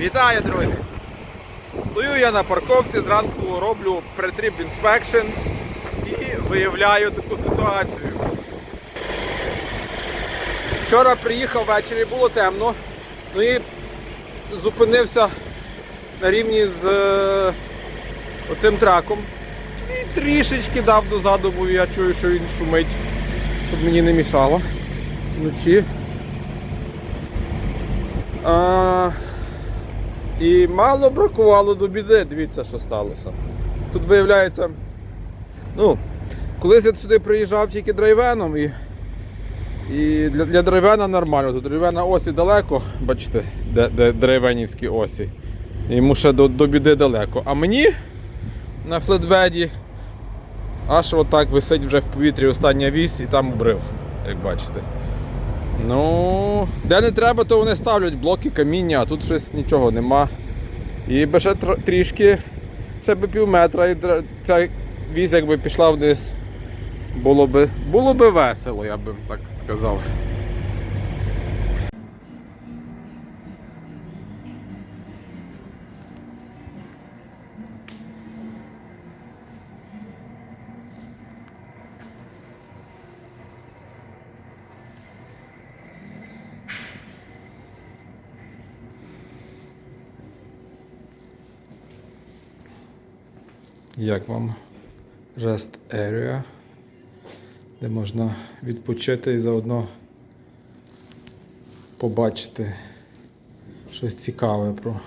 Вітаю, друзі! Стою я на парковці, зранку роблю претріп інспекшн і виявляю таку ситуацію. Вчора приїхав ввечері, було темно, ну і зупинився на рівні з е, оцим траком. І трішечки дав дозаду, бо я чую, що він шумить, щоб мені не мішало вночі. А, і мало бракувало до біди, дивіться, що сталося. Тут виявляється, ну, колись я сюди приїжджав тільки драйвеном і, і для, для драйвена нормально. Тут драйвена осі далеко, бачите, де, де драйвенівські осі. Йому ще до, до біди далеко. А мені на флетбеді аж отак висить вже в повітрі остання вісь і там обрив, як бачите. Ну, де не треба, то вони ставлять блоки каміння, а тут щось нічого нема. І би ще тр- трішки, ще би пів метра, і ця віз якби пішла вниз. Було би, було би весело, я би так сказав. Як вам Rest Area, де можна відпочити і заодно побачити щось цікаве про,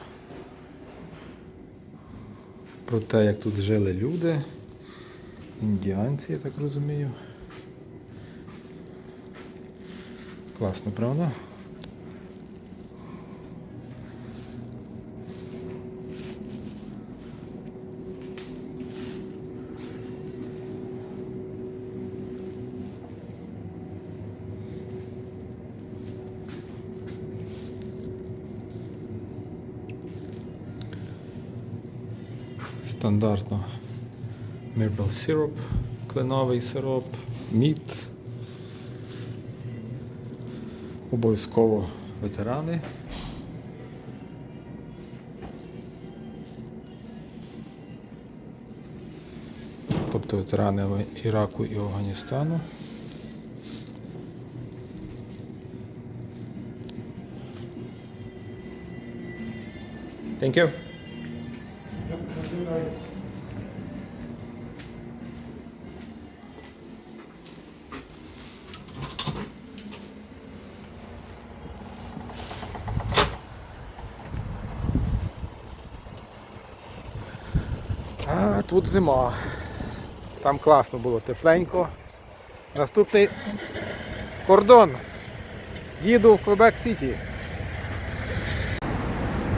про те, як тут жили люди, індіанці, я так розумію. Класно, правда? Стандартно maple syrup, кленовий сироп, мід. Обов'язково ветерани. Тобто ветерани Іраку і Афганістану. Thank. А тут зима. Там класно було тепленько. Наступний кордон. Їду в Квебек Сіті.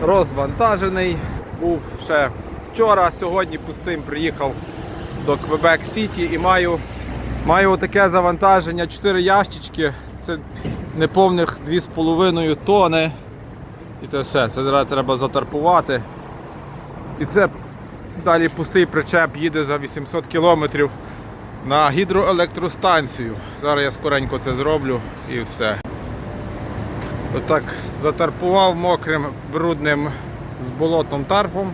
Розвантажений. Був ще вчора, сьогодні пустим приїхав до Квебек Сіті і маю, маю таке завантаження 4 ящички. Це неповних 2,5 тони. І це все. Це треба затарпувати. І це Далі пустий причеп їде за 800 кілометрів на гідроелектростанцію. Зараз я скоренько це зроблю і все. Отак затарпував мокрим, брудним з болотом тарпом.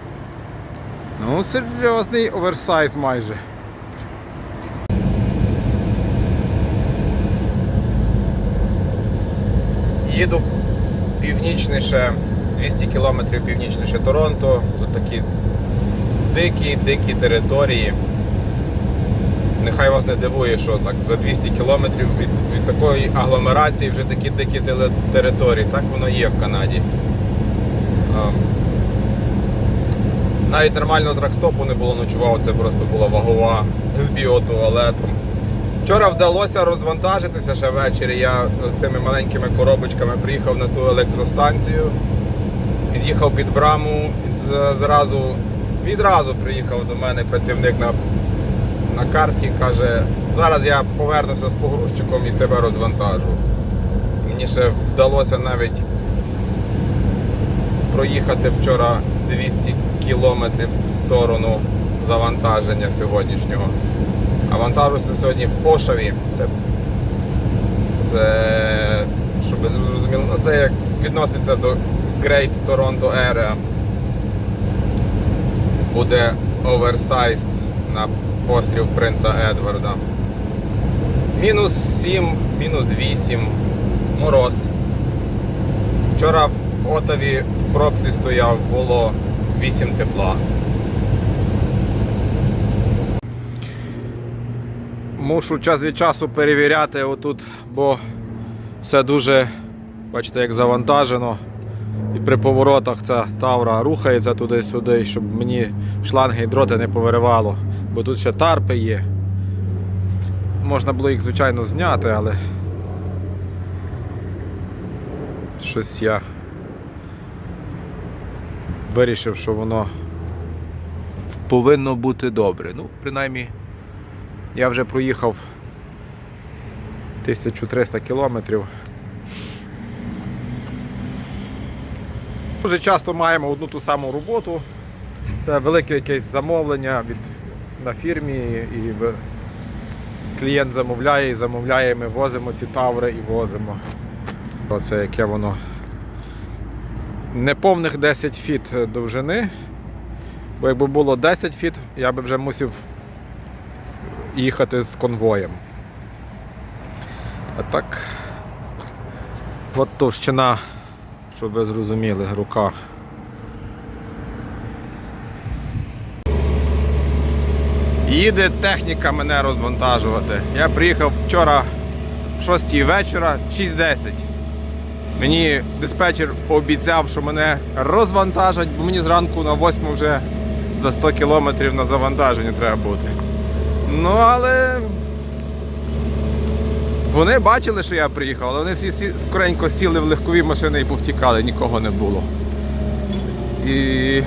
Ну, серйозний оверсайз майже. Їду північніше, 200 кілометрів північніше Торонто. Тут такі дикі, дикі території. Нехай вас не дивує, що так за 200 кілометрів від, від такої агломерації вже такі дикі території. Так воно є в Канаді. Навіть нормального тракстопу не було ночував, це просто була вагова з біотуалетом. Вчора вдалося розвантажитися ще ввечері. Я з тими маленькими коробочками приїхав на ту електростанцію, під'їхав під браму, зразу відразу приїхав до мене працівник на, на карті, каже, зараз я повернуся з погрузчиком і тебе розвантажу. Мені ще вдалося навіть проїхати вчора 200 кілометрів в сторону завантаження сьогоднішнього. А вантажуся сьогодні в Ошаві. Це, це щоб ви зрозуміли, ну це як відноситься до Great Toronto Area. Буде оверсайз на острів Принца Едварда. Мінус 7, мінус 8, мороз. Вчора в Отаві в пробці стояв, було 8 тепла. Мушу час від часу перевіряти отут, бо все дуже, бачите, як завантажено. І при поворотах ця тавра рухається туди-сюди, щоб мені шланги і дроти не повиривало. Бо тут ще тарпи є. Можна було їх, звичайно, зняти, але щось я вирішив, що воно повинно бути добре. Ну, принаймні, я вже проїхав 1300 кілометрів. Дуже часто маємо одну ту саму роботу. Це велике якесь замовлення від, на фірмі, і клієнт замовляє і замовляє, ми возимо ці таври і возимо. Оце яке воно неповних 10 фіт довжини. Бо якби було 10 фіт, я би вже мусив їхати з конвоєм. А так, от товщина, щоб ви зрозуміли, рука. Їде техніка мене розвантажувати. Я приїхав вчора в 6 вечора, 6.10. Мені диспетчер обіцяв, що мене розвантажать, бо мені зранку на 8 вже за 100 кілометрів на завантаженні треба бути. Ну, але вони бачили, що я приїхав, але вони всі сі- скоренько сіли в легкові машини і повтікали, нікого не було. І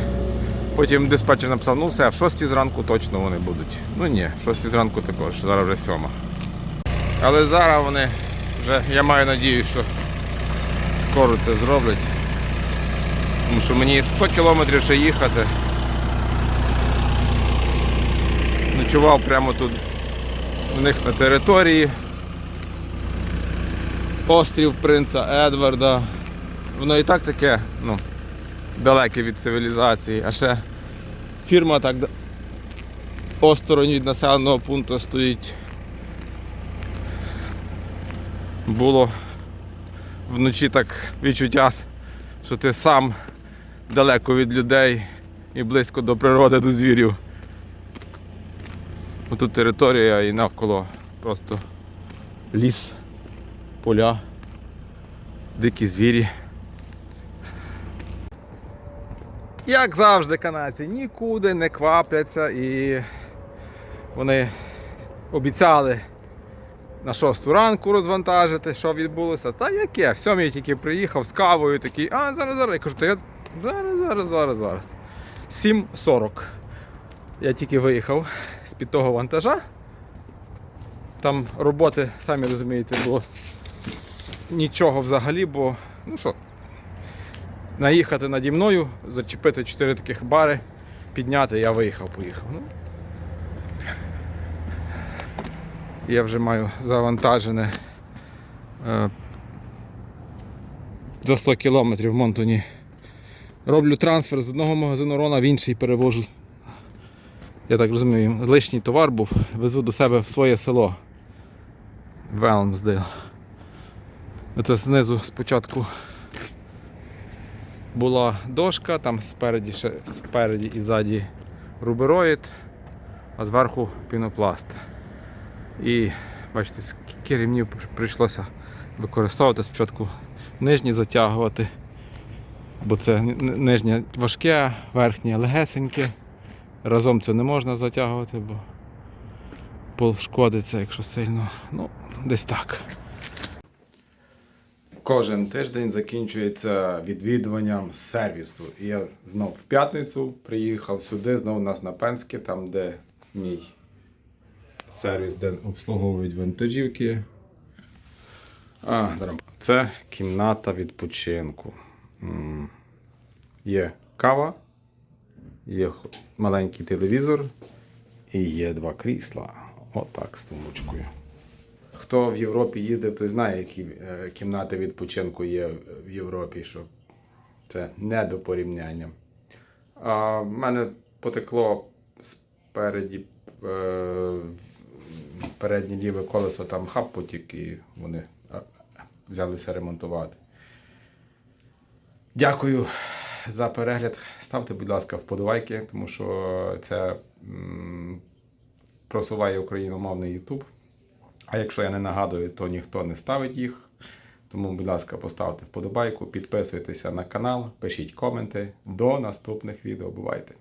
потім диспетчер написав, ну все, в 6 зранку точно вони будуть. Ну ні, в 6 зранку також, зараз вже 7. Але зараз вони вже, я маю надію, що скоро це зроблять. Тому що мені 100 кілометрів ще їхати. Ночував прямо тут у них на території. Острів Принца Едварда. Воно і так таке, ну, далеке від цивілізації, а ще фірма так осторонь від населеного пункту стоїть. Було вночі так відчуття, що ти сам далеко від людей і близько до природи, до звірів. Тут територія і навколо просто ліс, поля, дикі звірі. Як завжди, канадці нікуди не квапляться і вони обіцяли на шосту ранку розвантажити, що відбулося. Та яке? В сьомій тільки приїхав з кавою такий, а зараз, зараз. Я кажу, то я зараз, зараз, зараз, зараз. 7.40. Я тільки виїхав з-під того вантажа. Там роботи, самі розумієте, було нічого взагалі, бо ну що, наїхати наді мною, зачепити чотири таких бари, підняти, я виїхав, поїхав. Ну, я вже маю завантажене е, за 100 кілометрів в Монтоні. Роблю трансфер з одного магазину Рона в інший перевожу. Я так розумію, лишній товар був, везу до себе в своє село. Велмсдейл. Це знизу спочатку була дошка, там спереді, ще, спереді і ззаді рубероїд, а зверху пінопласт. І бачите, скільки ремнів прийшлося використовувати. Спочатку нижні затягувати, бо це нижнє важке, верхнє легесеньке. Разом це не можна затягувати, бо пошкодиться, якщо сильно. Ну, десь так. Кожен тиждень закінчується відвідуванням сервісу. І я знов в п'ятницю приїхав сюди, знов у нас на Пенське, там де мій сервіс, де обслуговують вантажівки. А. Це кімната відпочинку. Є кава, є маленький телевізор і є два крісла. Отак з тумбочкою. Хто в Європі їздив, той знає, які е, кімнати відпочинку є в Європі. Що Це не до порівняння. А, в мене потекло спереді е, переднє ліве колесо, там хап потік, і вони е, взялися ремонтувати. Дякую за перегляд. Ставте, будь ласка, вподобайки, тому що це просуває україномовний YouTube. А якщо я не нагадую, то ніхто не ставить їх. Тому, будь ласка, поставте вподобайку, підписуйтеся на канал, пишіть коменти. До наступних відео. Бувайте!